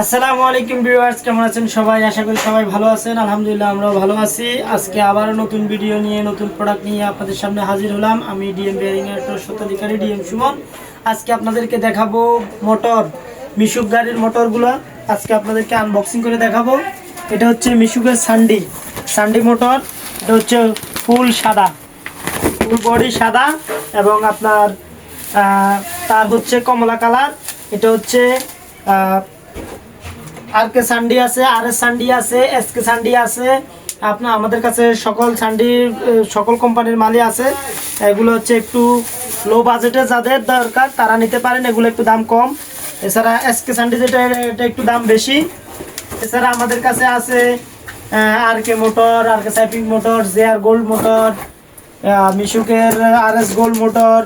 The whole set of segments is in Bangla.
আসসালামু আলাইকুম ভিউয়ার্স, কেমন আছেন সবাই? আশা করি সবাই ভালো আছেন। আলহামদুলিল্লাহ আমরাও ভালো আছি। আজকে আবারও নতুন ভিডিও নিয়ে, নতুন প্রোডাক্ট নিয়ে আপনাদের সামনে হাজির হলাম। আমি ডিএম বেয়ারিং এর সত্যাধিকারী ডিএম সুমন। আজকে আপনাদেরকে দেখাবো মোটর মিশুক গাড়ির মোটরগুলো আজকে আপনাদেরকে আনবক্সিং করে দেখাবো। এটা হচ্ছে মিশুকের সান্ডি সান্ডি মোটর এটা হচ্ছে ফুল সাদা ফুল বডি সাদা এবং আপনার তার হচ্ছে কমলা কালার এটা হচ্ছে আর কে সান্ডি আছে আর এস সান্ডি আছে এস কে সান্ডি আছে। আপনার আমাদের কাছে সকল সান্ডির আহ, সকল কোম্পানির মালই আছে। এগুলো হচ্ছে একটু লো বাজেটে যাদের দরকার তারা নিতে পারেন। এগুলো একটু দাম কম। এছাড়া এস কে সান্ডি যেটা এটা একটু দাম বেশি। এছাড়া আমাদের কাছে আছে R K motor R K সাইপিং motor J R gold motor মিশুকের আর এস গোল্ড মোটর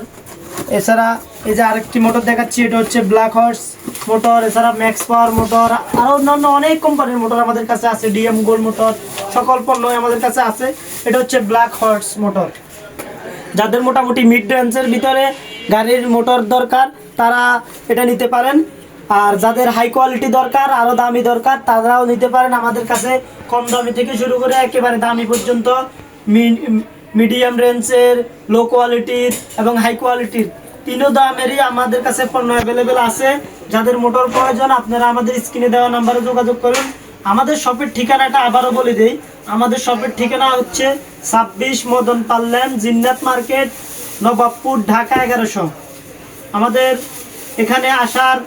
এছাড়া এই যে আরেকটি মোটর দেখাচ্ছি, এটা হচ্ছে ব্ল্যাক হর্স মোটর, এছাড়া ম্যাক্স পাওয়ার মোটর আরও অন্যান্য অনেক কোম্পানির মোটর আমাদের কাছে আছে ডিএম গোল্ড মোটর, সকল পণ্যই আমাদের কাছে আছে। এটা হচ্ছে ব্ল্যাক হর্স মোটর। যাদের মোটামুটি মিড রেঞ্জের ভিতরে গাড়ির মোটর দরকার, তারা এটা নিতে পারেন। আর যাদের হাই কোয়ালিটি দরকার আরও দামি দরকার, তারাও নিতে পারেন আমাদের কাছে। কম দামি থেকে শুরু করে একেবারে দামি পর্যন্ত মিডিয়াম রেঞ্জের লো কোয়ালিটির এবং হাই কোয়ালিটির তিনও দামেরই আমাদের কাছে পণ্য অ্যাভেলেবেল আছে। যাদের মোটর প্রয়োজন, আপনারা আমাদের স্ক্রিনে দেওয়া নাম্বারে যোগাযোগ করুন। আমাদের শপের ঠিকানাটা আবারও বলে দিই। আমাদের শপের ঠিকানা হচ্ছে ছাব্বিশ মদন পাল্লেন জিন্নাত মার্কেট, নবাবপুর, ঢাকা এগারোশো। আমাদের এখানে আসার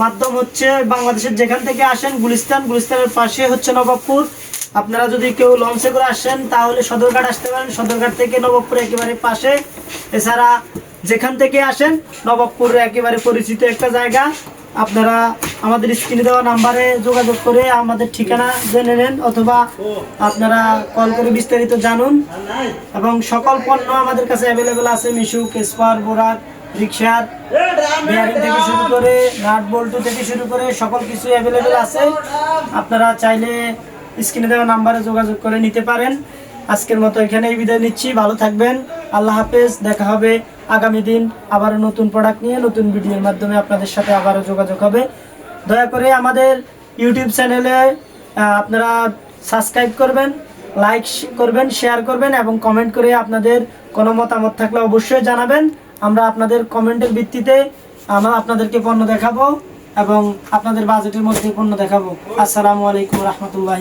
মাধ্যম হচ্ছে বাংলাদেশের যেখান থেকে আসেন, গুলিস্তান। গুলিস্তানের পাশে হচ্ছে নবাবপুর। আপনারা যদি কেউ লঞ্চে করে আসেন, তাহলে সদরঘাট আসতে পারেন। সদরঘাট থেকে নবাবপুর একেবারে পাশে। এছাড়া যেখান থেকে আসেন, নবাবপুর একেবারে পরিচিত একটা জায়গা। আপনারা আমাদের স্ক্রিনে দেওয়া নাম্বারে যোগাযোগ করে আমাদের ঠিকানা জেনে নেন, অথবা আপনারা কল করে বিস্তারিত জানুন। এবং সকল পণ্য আমাদের কাছে অ্যাভেলেবেল আছে, মিশু, কেসপার, বোরাক রিক্সার থেকে শুরু করে, নাট, বল্টু থেকে শুরু করে সকল কিছু অ্যাভেলেবেল আছে। আপনারা চাইলে স্ক্রিনে দেওয়া নাম্বারে যোগাযোগ করে নিতে পারেন। আজকের মতো এখানেই বিদায় নিচ্ছি। ভালো থাকবেন। আল্লাহ হাফেজ। দেখা হবে আগামী দিন আবারও নতুন প্রোডাক্ট নিয়ে, নতুন ভিডিওর মাধ্যমে আপনাদের সাথে আবারও যোগাযোগ হবে। দয়া করে আমাদের ইউটিউব চ্যানেলে আপনারা সাবস্ক্রাইব করবেন লাইক করবেন শেয়ার করবেন এবং কমেন্ট করে আপনাদের কোনো মতামত থাকলে অবশ্যই জানাবেন। আমরা আপনাদের কমেন্টের ভিত্তিতে আমরা আপনাদেরকে পণ্য দেখাবো। এবং আপনাদের বাজেটের মধ্যে পণ্য দেখাবো। আসসালামু আলাইকুম রহমতুল্লাহ